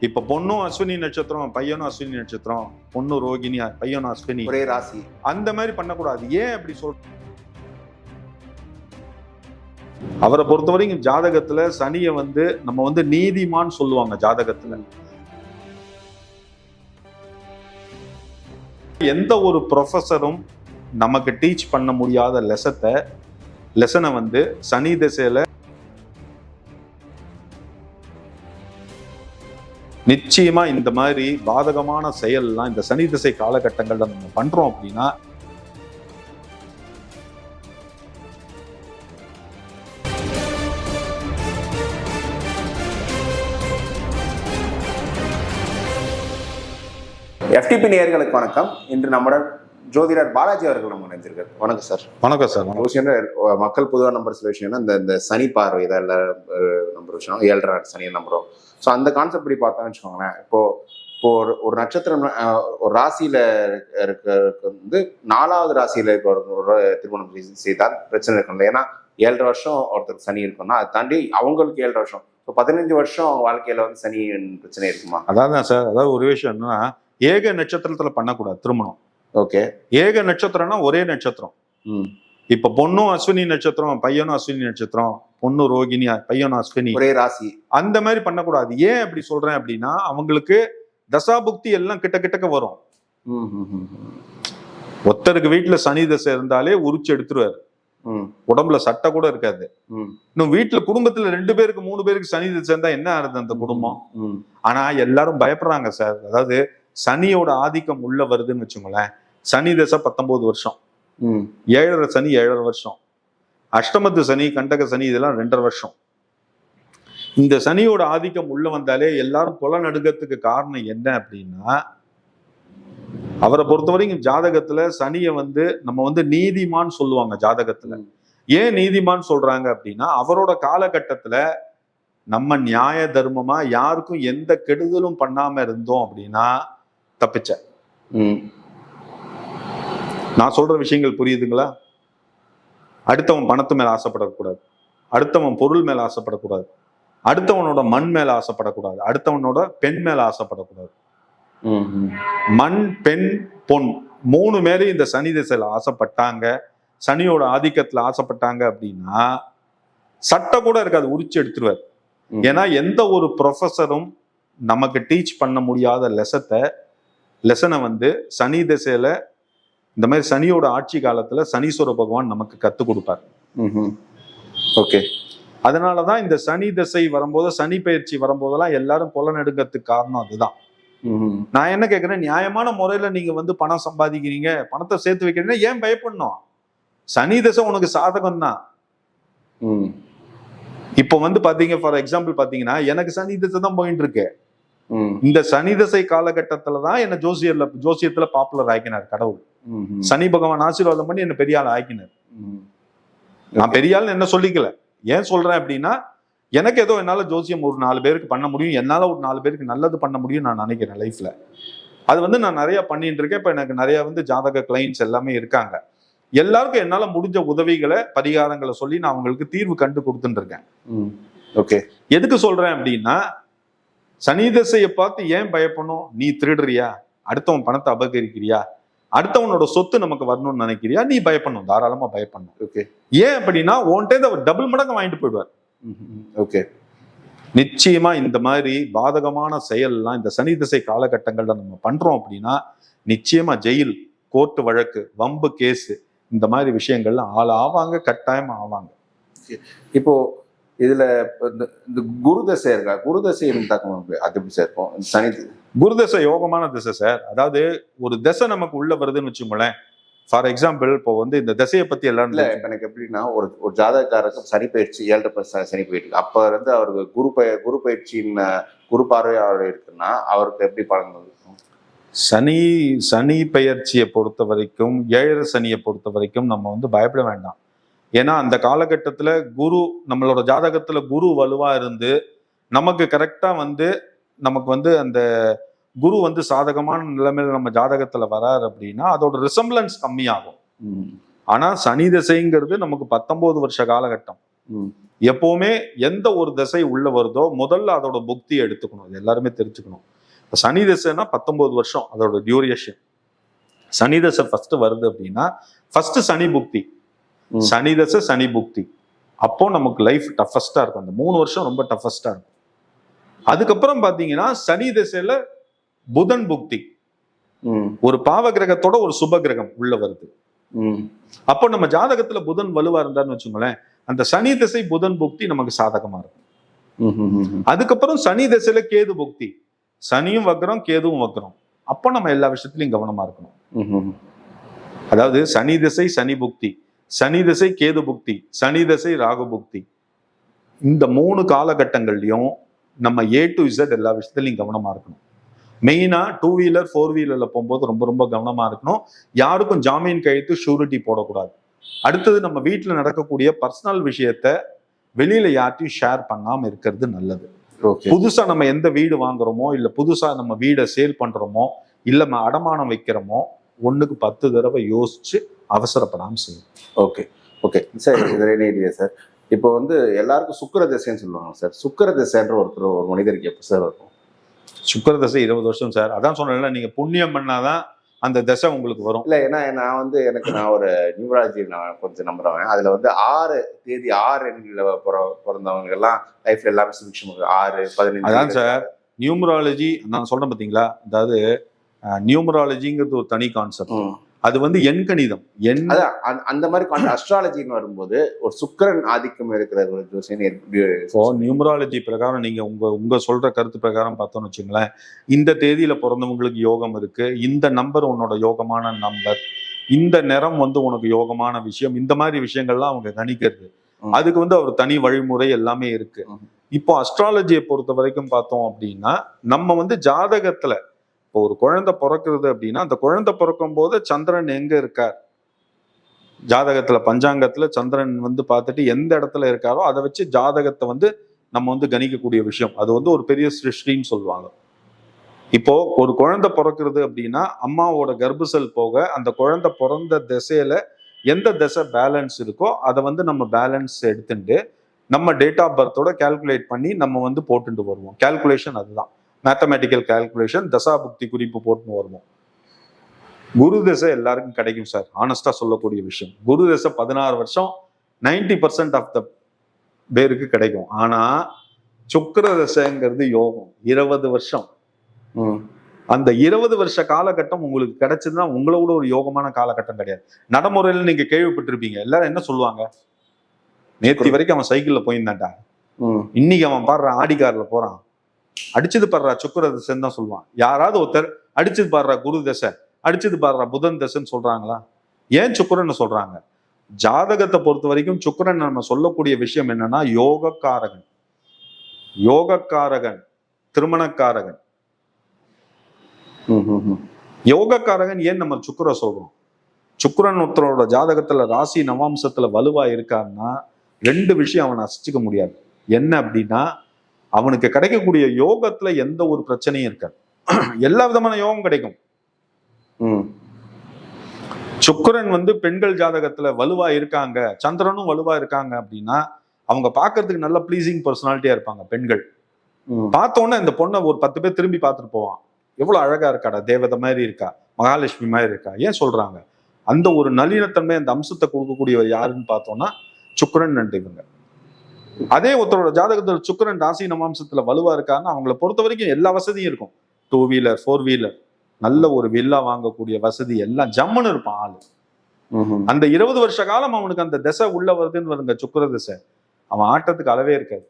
இப்ப பொண்ணும் அஸ்வினி நட்சத்திரம் பையனும் அஸ்வினி நட்சத்திரம் பொண்ணு ரோகிணி பையனும் அஸ்வினி. ஒரே ராசி. அந்த மாதிரி பண்ணக்கூடாது. ஏன் அப்படி சொல்? அவரை பொறுத்த வரைக்கும் ஜாதகத்துல சனியை வந்து நம்ம வந்து நீதிமான் சொல்லுவாங்க ஜாதகத்துல. எந்த ஒரு ப்ரொஃபஸரும் நமக்கு டீச் பண்ண முடியாத லெசத்தை லெசனை வந்து சனி திசையில நிச்சயமா இந்த மாதிரி பாதகமான செயல்லாம் இந்த சனி திசை காலகட்டங்கள்ல நம்ம பண்றோம் அப்படின்னா எஃப்டிபி நேயர்களுக்கு வணக்கம். இன்று நம்முடன் ஜோதிடர் பாலாஜி அவர்கள் நம்ம நினைஞ்சிருக்காரு வணக்கம் சார். வணக்கம் சார் விஷயம் மக்கள் பொதுவாக நம்பர் சில விஷயம்னா இந்த இந்த சனி பார்வை இதெல்லாம் நம்பர் விஷயம். ஏழரை சனி நம்பரும் ஸோ அந்த கான்செப்ட் படி பார்த்தோம்னு வச்சுக்கோங்களேன். இப்போ இப்போ ஒரு ஒரு நட்சத்திரம் ஒரு ராசியில இருக்க வந்து நாலாவது ராசியில இப்போ ஒரு திருமணம் செய்~ செய்தால் பிரச்சனை இருக்கும் ஏன்னா ஏழரை வருஷம் ஒருத்தருக்கு சனி இருக்கும்னா அதை தாண்டி அவங்களுக்கு ஏழரை வருஷம். இப்போ பதினஞ்சு வருஷம் அவங்க வாழ்க்கையில வந்து சனி பிரச்சனை இருக்குமா? அதான் சார். அதாவது ஒரு விஷயம் என்னன்னா ஏக நட்சத்திரத்துல பண்ணக்கூடாது திருமணம். ஓகே. ஏக நட்சத்திரம்னா ஒரே நட்சத்திரம். ம். இப்ப பொண்ணும் அஸ்வினி நட்சத்திரம் பையனும் அஸ்வினி நட்சத்திரம். பொண்ணு ரோகிணி பையனும் அஸ்வினி. ஒரே ராசி. அந்த மாதிரி பண்ணக்கூடாது. ஏன் அப்படி சொல்றேன் அப்படின்னா அவங்களுக்கு தசாபுக்தி எல்லாம் கிட்ட கிட்டக்க வரும். ஒருத்தருக்கு வீட்டுல சனி தசை இருந்தாலே உரிச்சு எடுத்துருவாரு. உடம்புல சட்டை கூட இருக்காது. இன்னும் வீட்டுல குடும்பத்துல ரெண்டு பேருக்கு மூணு பேருக்கு சனி தசை இருந்தா என்ன ஆறுது அந்த குடும்பம்? ஆனா எல்லாரும் பயப்படுறாங்க சார். அதாவது சனியோட ஆதிக்கம் உள்ள வருதுன்னு வச்சுங்களேன் சனி தசை பத்தொன்பது வருஷம். ஏழரை சனி ஏழரை வருஷம். அஷ்டமத்து சனி கண்டக சனி இதெல்லாம் ரெண்டரை வருஷம். இந்த சனியோட ஆதிக்கம் உள்ள வந்தாலே எல்லாரும் கொலை நடுக்கத்துக்கு காரணம் என்ன அப்படின்னா அவரை பொறுத்த வரைக்கும் ஜாதகத்துல சனியை வந்து நம்ம வந்து நீதிமான் சொல்லுவாங்க ஜாதகத்துல. ஏன் நீதிமான் சொல்றாங்க அப்படின்னா அவரோட காலகட்டத்துல நம்ம நியாய தர்மமா யாருக்கும் எந்த கெடுதலும் பண்ணாம இருந்தோம் அப்படின்னா தப்பிச்ச. நான் சொல்ற விஷயங்கள் புரியுதுங்களா? அடுத்தவன் பணத்து மேல ஆசைப்படக்கூடாது. அடுத்தவன் பொருள் மேல ஆசைப்படக்கூடாது. அடுத்தவனோட மண் மேல ஆசைப்படக்கூடாது. அடுத்தவனோட பெண் மேல ஆசைப்படக்கூடாது. மண் பெண் பொன் மூணு மேலே இந்த சனி திசையில ஆசைப்பட்டாங்க. சனியோட ஆதிக்கத்துல ஆசைப்பட்டாங்க அப்படின்னா சட்டை கூட இருக்காது உரிச்சு எடுத்துருவார். ஏன்னா எந்த ஒரு ப்ரொஃபஸரும் நமக்கு டீச் பண்ண முடியாத லெசத்தை லெசனை வந்து சனி திசையில இந்த மாதிரி சனியோட ஆட்சி காலத்துல சனீஸ்வர பகவான் நமக்கு கத்துக் கொடுப்பார். ஓகே அதனாலதான் இந்த சனி திசை வரும்போது சனி பயிற்சி வரும்போதெல்லாம் எல்லாரும் கொலை நடுங்கிறதுக்கு காரணம் அதுதான். நான் என்ன கேட்கிறேன் நியாயமான முறையில நீங்க வந்து பணம் சம்பாதிக்கிறீங்க பணத்தை சேர்த்து வைக்கிறீங்கன்னா ஏன் பயப்படணும் சனி திசை உனக்கு சாதகம் தான் ம். இப்போ வந்து பாத்தீங்க ஃபார் எக்ஸாம்பிள் பாத்தீங்கன்னா எனக்கு சனி திசை தான் போயிட்டு இருக்கு ம். இந்த சனி திசை காலகட்டத்துல தான் என்ன ஜோசியர்ல ஜோசியத்துல பாப்புலர் ஆக்கினார் கடவுள். சனி பகவான் ஆசீர்வாதம் பண்ணி என்ன பெரிய ஆள் ஆக்கினார். நான் பெரிய ஆள்னு என்ன சொல்லிக்கல. ஏன் சொல்றேன் அப்படின்னா எனக்கு ஏதோ என்னால ஜோசியம் ஒரு நாலு பேருக்கு பண்ண முடியும் என்னால ஒரு நாலு பேருக்கு நல்லது பண்ண முடியும் நான் நினைக்கிறேன் லைஃப்ல அது வந்து நான் நிறைய பண்ணிட்டு இருக்கேன். இப்ப எனக்கு நிறைய வந்து ஜாதக கிளைண்ட்ஸ் எல்லாமே இருக்காங்க. எல்லாருக்கும் என்னால முடிஞ்ச உதவிகளை பரிகாரங்களை சொல்லி நான் அவங்களுக்கு தீர்வு கண்டு கொடுத்துட்டு இருக்கேன். ஓகே. எதுக்கு சொல்றேன் அப்படின்னா சனி திசையை பார்த்து ஏன் பயப்படணும்? நீ திருடுறியா? அடுத்தவன் பணத்தை அபகரிக்கிறியா? அடுத்தவனோட சொத்து நமக்கு வரணும்னு நினைக்கிறியா? நீ பயப்படணும். தாராளமா பயப்படணும். ஓகே ஏன் அப்படின்னா உன்கிட்ட அவர் டபுள் மடங்கு வாங்கிட்டு போயிடுவார். ஓகே நிச்சயமா இந்த மாதிரி பாதகமான செயல்லாம் இந்த சனி திசை காலகட்டங்கள்ல நம்ம பண்றோம் அப்படின்னா நிச்சயமா ஜெயில் கோர்ட்டு வழக்கு வம்பு கேஸு இந்த மாதிரி விஷயங்கள்லாம் ஆள் ஆவாங்க கட்டாயம் ஆவாங்க. இப்போ இதுல இந்த இந்த இருக்கா? குருதசை அது எப்படி சேர்ப்போம் சனி சனி குருதசை யோகமான திசை சார் அதாவது ஒரு திசை நமக்கு உள்ள வருதுன்னு வச்சுக்கோங்களேன். ஃபார் எக்ஸாம்பிள் இப்போ வந்து இந்த திசையை பத்தி எல்லாரும் இல்ல இப்ப எனக்கு எப்படின்னா ஒரு ஒரு ஜாதகக்காரருக்கு சனி பயிற்சி ஏழரை ப- ச- சனி போயிட்டு அப்ப இருந்து அவருக்கு குரு பய குரு பயிற்சியின் குரு பார்வை அவர் இருக்குன்னா அவருக்கு எப்படி இருக்கும் சனி சனி பெயர்ச்சியை பொறுத்த வரைக்கும் ஏழரை சனியை பொறுத்த வரைக்கும் நம்ம வந்து பயப்பட வேண்டாம். ஏன்னா அந்த காலகட்டத்துல குரு நம்மளோட ஜாதகத்துல குரு வலுவா இருந்து நமக்கு கரெக்டா வந்து நமக்கு வந்து அந்த குரு வந்து சாதகமான நிலைமையில நம்ம ஜாதகத்துல வராரு அப்படின்னா அதோட ரிசம்பிளன்ஸ் கம்மியாகும். ஆனா சனி திசைங்கிறது நமக்கு பத்தொன்பது வருஷ காலகட்டம். எப்பவுமே எந்த ஒரு திசை உள்ள வருதோ முதல்ல அதோட புக்தியை எடுத்துக்கணும். இது எல்லாருமே தெரிஞ்சுக்கணும். இப்ப சனி திசைன்னா பத்தொன்பது வருஷம் அதோட டியூரேஷன் சனி தசை ஃபர்ஸ்ட் வருது அப்படின்னா ஃபர்ஸ்ட் சனி புக்தி. சனி தசை சனி புக்தி. அப்போ நமக்கு லைஃப் டஃபஸ்டா இருக்கும். அந்த மூணு வருஷம் ரொம்ப டஃபஸ்டா இருக்கும். அதுக்கப்புறம் பாத்தீங்கன்னா சனி திசையில புதன் புக்தி. ஒரு பாவ கிரகத்தோட ஒரு சுப கிரகம் உள்ள வருது. அப்போ நம்ம ஜாதகத்துல புதன் வலுவா இருந்தான்னு வச்சுக்கோங்களேன் அந்த சனி திசை புதன் புக்தி நமக்கு சாதகமா இருக்கும். அதுக்கப்புறம் சனி திசையில கேது புக்தி. சனியும் வக்ரம் கேதுவும் வக்ரம். அப்போ நம்ம எல்லா விஷயத்திலையும் கவனமா இருக்கணும். அதாவது சனி திசை சனி புக்தி. சனி திசை கேது புக்தி. சனி திசை ராகு புக்தி. இந்த மூணு காலகட்டங்கள்லயும் நம்ம ஏ டு இசட் எல்லா விஷயத்துலையும் கவனமா இருக்கணும். மெயினா டூ வீலர் ஃபோர் வீலர்ல போகும்போது ரொம்ப ரொம்ப கவனமா இருக்கணும். யாருக்கும் ஜாமீன் கழித்து ஷூரிட்டி போடக்கூடாது. அடுத்தது நம்ம வீட்டுல நடக்கக்கூடிய பர்சனல் விஷயத்த வெளியில யார்ட்டையும் ஷேர் பண்ணாம இருக்கிறது நல்லது. புதுசா நம்ம எந்த வீடு வாங்குறோமோ இல்ல புதுசா நம்ம வீடை சேல் பண்றோமோ இல்ல நம்ம அடமானம் வைக்கிறோமோ ஒண்ணுக்கு பத்து தடவை யோசிச்சு அவசரப்படாம செய்யணும். ஓகே ஓகே சார் இதுல சார் இப்போ வந்து எல்லாருக்கும் சுக்கிர திசைன்னு சொல்லுவாங்க சார். சுக்கிர திசைன்ற ஒருத்தர் ஒரு மனிதருக்கு எப்போ சார் இருக்கும். சுக்கர தசை இருபது வருஷம் சார். அதான் சொன்னேன்ல நீங்க புண்ணியம் பண்ணாதான் அந்த தசை உங்களுக்கு வரும். இல்ல ஏன்னா நான் வந்து எனக்கு நான் ஒரு நியூமராலஜி நான் கொஞ்சம் நம்புறவன். அதுல வந்து ஆறு தேதி ஆறு எண்ணில பிறந்தவங்க எல்லாம் லைஃப்ல எல்லாமே சுபிக்ஷம் ஆறு பதினஞ்சு அதான் சார். நியூமராலஜி நான் சொல்றேன் பாத்தீங்களா? அதாவது நியூமராலஜிங்கிறது ஒரு தனி கான்செப்ட். அது வந்து எண் கணிதம் எண் அந்த- மாதிரி அஸ்ட்ராலஜின்னு வரும்போது ஒரு சுக்கிரன் ஆதிக்கம் இருக்கிற ஜோசியன் இப்போ நியூமராலஜி பிரகாரம் நீங்க உங்க உங்க சொல்ற கருத்து பிரகாரம் பார்த்தோம்னு வச்சுங்களேன் இந்த தேதியில பிறந்தவங்களுக்கு யோகம் இருக்கு இந்த நம்பர் உன்னோட யோகமான நம்பர் இந்த நிறம் வந்து உனக்கு யோகமான விஷயம் இந்த மாதிரி விஷயங்கள்லாம் அவங்க கணிக்கிறது. அதுக்கு வந்து அவர் தனி வழிமுறை எல்லாமே இருக்கு. இப்போ அஸ்ட்ராலஜியை பொறுத்த வரைக்கும் பார்த்தோம் அப்படின்னா நம்ம வந்து ஜாதகத்துல இப்போ ஒரு குழந்தை பிறக்கிறது அப்படின்னா அந்த குழந்தை பிறக்கும் போது சந்திரன் எங்க இருக்கார்? ஜாதகத்துல பஞ்சாங்கத்துல சந்திரன் வந்து பார்த்துட்டு எந்த இடத்துல இருக்காரோ அதை வச்சு ஜாதகத்தை வந்து நம்ம வந்து கணிக்கக்கூடிய விஷயம். அது வந்து ஒரு பெரிய சிருஷ்டின்னு சொல்லுவாங்க. இப்போ ஒரு குழந்தை பிறக்கிறது அப்படின்னா அம்மாவோட கர்ப்பசல் போக அந்த குழந்தை பிறந்த திசையில எந்த திசை பேலன்ஸ் இருக்கோ அதை வந்து நம்ம பேலன்ஸ் எடுத்துட்டு நம்ம டேட் ஆஃப் பர்த்தோட கால்குலேட் பண்ணி நம்ம வந்து போட்டுட்டு வருவோம். கால்குலேஷன் அதுதான். மேத்தமேட்டிக்கல் கால்குலேஷன் தசாபுக்தி குறிப்பு போட்டுன்னு வருவோம் குரு தசை எல்லாருக்கும் கிடைக்கும் சார். ஆனஸ்டா சொல்லக்கூடிய விஷயம். குரு தசை பதினாறு வருஷம் 90% பர்சன்ட் ஆஃப் த பேருக்கு கிடைக்கும். ஆனா சுக்கிர தசைங்கிறது யோகம். இருபது வருஷம். அந்த இருபது வருஷ காலகட்டம் உங்களுக்கு கிடைச்சதுன்னா உங்களை விட ஒரு யோகமான காலகட்டம் கிடையாது. நடைமுறையில நீங்க கேள்விப்பட்டிருப்பீங்க. எல்லாரும் என்ன சொல்லுவாங்க? நேத்தி வரைக்கும் அவன் சைக்கிள்ல போயிருந்தான்டா. இன்னைக்கு அவன் பாடுற ஆடி கார்ல போறான். அடிச்சது பாடுறா சுக்கர தசைன்னு தான் சொல்லுவான். யாராவது ஒருத்தர் அடிச்சது பாடுறா குரு தசை அடிச்சது பாடுறா புதன் தசைன்னு சொல்றாங்களா? ஏன் சுக்கிரன்னு சொல்றாங்க? ஜாதகத்தை பொறுத்த வரைக்கும் சுக்கிரன் நம்ம சொல்லக்கூடிய விஷயம் என்னன்னா யோகக்காரகன். யோகக்காரகன் திருமணக்காரகன். யோகக்காரகன் ஏன் நம்ம சுக்கிர சொல்றோம்? சுக்கரன் ஒருத்தரோட ஜாதகத்துல ராசி நவாம்சத்துல வலுவா இருக்காருன்னா ரெண்டு விஷயம் அவனை அசிச்சுக்க முடியாது. என்ன அப்படின்னா அவனுக்கு கிடைக்கக்கூடிய யோகத்துல எந்த ஒரு பிரச்சனையும் இருக்காது. எல்லா விதமான யோகம் கிடைக்கும். சுக்கிரன் வந்து பெண்கள் ஜாதகத்துல வலுவா இருக்காங்க சந்திரனும் வலுவா இருக்காங்க அப்படின்னா அவங்க பார்க்கிறதுக்கு நல்ல ப்ளீசிங் பர்சனாலிட்டியா இருப்பாங்க பெண்கள். ம். பார்த்த உடனே இந்த பொண்ணை ஒரு பத்து பேர் திரும்பி பார்த்துட்டு போவான். எவ்வளவு அழகா இருக்காடா தேவதை மாதிரி இருக்கா மகாலட்சுமி மாதிரி இருக்கா ஏன் சொல்றாங்க? அந்த ஒரு நளினத்தன்மை அந்த அம்சத்தை கொடுக்கக்கூடியவர் யாருன்னு பார்த்தோம்னா சுக்கிரன் நண்டு இவங்க. அதே ஒருத்தரோட ஜாதகத்துல சுக்கிரன் ராசி நவாம்சத்துல வலுவா இருக்காருன்னா அவங்கள பொறுத்த வரைக்கும் எல்லா வசதியும் இருக்கும். டூ வீலர் ஃபோர் வீலர் நல்ல ஒரு வில்லா வாங்கக்கூடிய வசதி எல்லாம் ஜம்முன்னு இருப்பான் ஆளு. அந்த இருபது வருஷ காலம் அவனுக்கு அந்த திசை உள்ள வருதுன்னு வருங்க சுக்கிர திசை. அவன் ஆட்டத்துக்கு அளவே இருக்காது.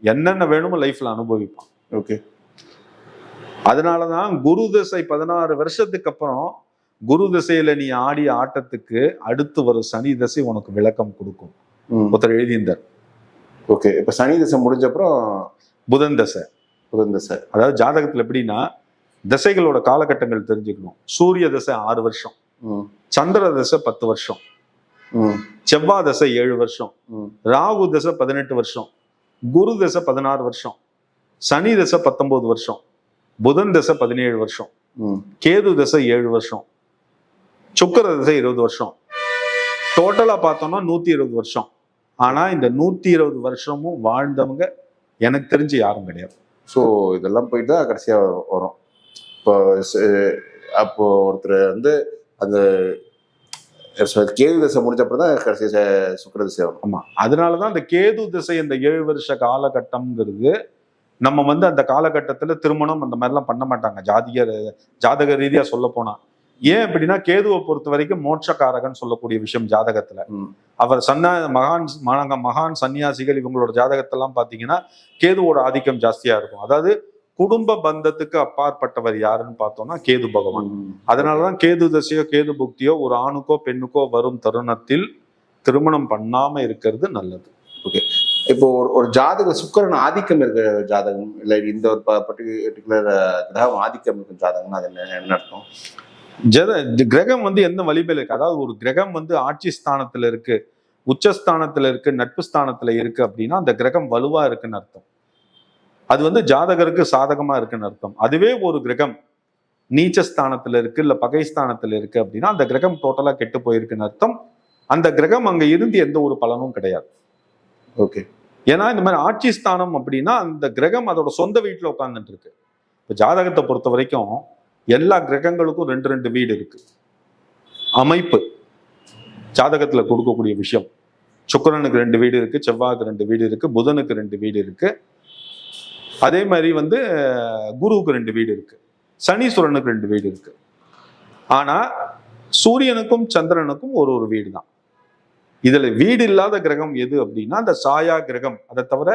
என்னென்ன வேணுமோ லைஃப்ல அனுபவிப்பான். ஓகே. அதனாலதான் குரு திசை பதினாறு வருஷத்துக்கு அப்புறம் குரு திசையில நீ ஆடிய ஆட்டத்துக்கு அடுத்து வரும் சனி திசை உனக்கு விளக்கம் கொடுக்கும். ஒருத்தர் எழுதியிருந்தார். ஓகே இப்ப சனி திசை முடிஞ்ச அப்புறம் புதன் திசை. புதன் திசை. அதாவது ஜாதகத்துல எப்படின்னா திசைகளோட காலகட்டங்கள் தெரிஞ்சுக்கணும். சூரிய திசை ஆறு வருஷம். சந்திர திசை பத்து வருஷம். செவ்வாய் திசை ஏழு வருஷம். ராகு திசை பதினெட்டு வருஷம். குரு திசை பதினாறு வருஷம். சனி திசை பத்தொன்பது வருஷம். புதன் திசை பதினேழு வருஷம். கேது திசை ஏழு வருஷம். சுக்கிர திசை இருபது வருஷம். டோட்டலா பார்த்தோம்னா நூத்தி இருபது வருஷம். ஆனா இந்த நூத்தி இருபது வருஷமும் வாழ்ந்தவங்க எனக்கு தெரிஞ்சு யாரும் கிடையாது. ஸோ இதெல்லாம் போயிட்டு தான் கடைசியா வரும். இப்போ அப்போ ஒருத்தர் வந்து அந்த கேள்வி தசை முடிஞ்ச அப்புறம் தான் கடைசி சுக்கிர திசை வரும். ஆமா. அதனாலதான் அந்த கேது திசை இந்த ஏழு வருஷ காலகட்டம்ங்கிறது நம்ம வந்து அந்த காலகட்டத்துல திருமணம் அந்த மாதிரிலாம் பண்ண மாட்டாங்க. ஜாதிக ஜாதக ரீதியா சொல்ல போனா. ஏன் அப்படின்னா கேதுவை பொறுத்த வரைக்கும் மோட்சக்காரகன் சொல்லக்கூடிய விஷயம் ஜாதகத்துல. அவர் சன்னா மகான் மகான் மகான் சன்னியாசிகள் இவங்களோட ஜாதகத்தெல்லாம் பாத்தீங்கன்னா கேதுவோட ஆதிக்கம் ஜாஸ்தியா இருக்கும். அதாவது குடும்ப பந்தத்துக்கு அப்பாற்பட்டவர் யாருன்னு பார்த்தோம்னா கேது பகவான். அதனாலதான் கேது தசையோ கேது புக்தியோ ஒரு ஆணுக்கோ பெண்ணுக்கோ வரும் தருணத்தில் திருமணம் பண்ணாம இருக்கிறது நல்லது. இப்போ ஒரு ஒரு ஜாதக சுக்கிரன் ஆதிக்கம் இருக்கிற ஜாதகம் இல்லை இந்த ஒரு பர்டிகுலர் கிரகம் ஆதிக்கம் இருக்கும் ஜாதகம் அது என்ன என்ன அர்த்தம்? ஜெத கிரகம் வந்து எந்த வலிமையில இருக்கு? அதாவது ஒரு கிரகம் வந்து ஆட்சி ஸ்தானத்துல இருக்கு உச்சஸ்தானத்துல இருக்கு நட்பு ஸ்தானத்துல இருக்கு அப்படின்னா அந்த கிரகம் வலுவா இருக்குன்னு அர்த்தம். அது வந்து ஜாதகருக்கு சாதகமா இருக்குன்னு அர்த்தம். அதுவே ஒரு கிரகம் நீச்ச ஸ்தானத்துல இருக்கு இல்ல பகை ஸ்தானத்துல இருக்கு அப்படின்னா அந்த கிரகம் டோட்டலா கெட்டு போயிருக்குன்னு அர்த்தம். அந்த கிரகம் அங்க இருந்து எந்த ஒரு பலனும் கிடையாது. ஓகே. ஏன்னா இந்த மாதிரி ஆட்சி ஸ்தானம் அப்படின்னா அந்த கிரகம் அதோட சொந்த வீட்டுல உட்கார்ந்துட்டு இருக்கு. இப்போ ஜாதகத்தை பொறுத்த வரைக்கும் எல்லா கிரகங்களுக்கும் ரெண்டு ரெண்டு வீடு இருக்கு. அமைப்பு ஜாதகத்துல கொடுக்கக்கூடிய விஷயம். சுக்கரனுக்கு ரெண்டு வீடு இருக்கு செவ்வாய்க்கு ரெண்டு வீடு இருக்கு புதனுக்கு ரெண்டு வீடு இருக்கு. அதே மாதிரி வந்து குருவுக்கு ரெண்டு வீடு இருக்கு. சனீஸ்வரனுக்கு ரெண்டு வீடு இருக்கு. ஆனா சூரியனுக்கும் சந்திரனுக்கும் ஒரு ஒரு வீடு தான் இதுல வீடு இல்லாத கிரகம் எது அப்படின்னா அந்த சாயா கிரகம். அதை தவிர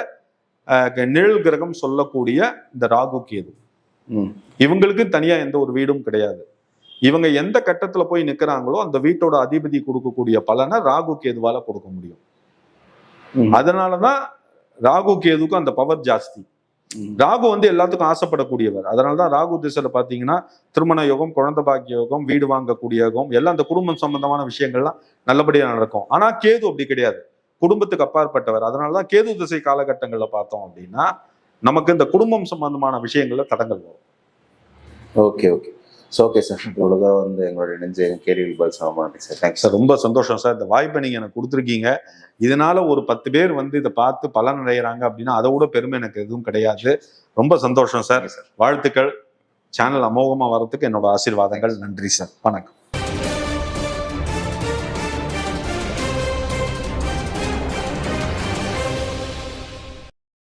நிழல் கிரகம் சொல்லக்கூடிய இந்த ராகு கேது. இவங்களுக்கு தனியா எந்த ஒரு வீடும் கிடையாது. இவங்க எந்த கட்டத்துல போய் நிக்கிறாங்களோ அந்த வீட்டோட அதிபதி கொடுக்கக்கூடிய பலனை ராகு கேதுவால கொடுக்க முடியும். அதனாலதான் ராகு கேதுக்கும் அந்த பவர் ஜாஸ்தி. ராகு வந்து எல்லாத்துக்கும் ஆசைப்படக்கூடியவர். அதனாலதான் ராகு திசையில பாத்தீங்கன்னா திருமண யோகம் குழந்தை பாக்கிய யோகம் வீடு வாங்கக்கூடிய யோகம் எல்லாம் அந்த குடும்பம் சம்பந்தமான விஷயங்கள்லாம் நல்லபடியா நடக்கும். ஆனா கேது அப்படி கிடையாது. குடும்பத்துக்கு அப்பாற்பட்டவர். அதனாலதான் கேது திசை காலகட்டங்கள்ல பார்த்தோம் அப்படின்னா நமக்கு இந்த குடும்பம் சம்பந்தமான விஷயங்கள்ல தடங்கள் வரும். Okay okay so okay sir இவ்வளோ தூரம் வந்து எங்களுடைய நெஞ்சு கேள்வி பதில் சொல்ல சார் தேங்க்ஸ் சார் ரொம்ப சந்தோஷம் சார் இந்த வாய்ப்பை நீங்க எனக்கு கொடுத்துருக்கீங்க. இதனால ஒரு பத்து பேர் வந்து இதை பார்த்து பலன் அடைகிறாங்க அப்படின்னா அதை விட பெருமை எனக்கு எதுவும் கிடையாது. ரொம்ப சந்தோஷம் சார் வாழ்த்துக்கள். சேனல் அமோகமா வரதுக்கு என்னோட ஆசீர்வாதங்கள். நன்றி சார் வணக்கம்.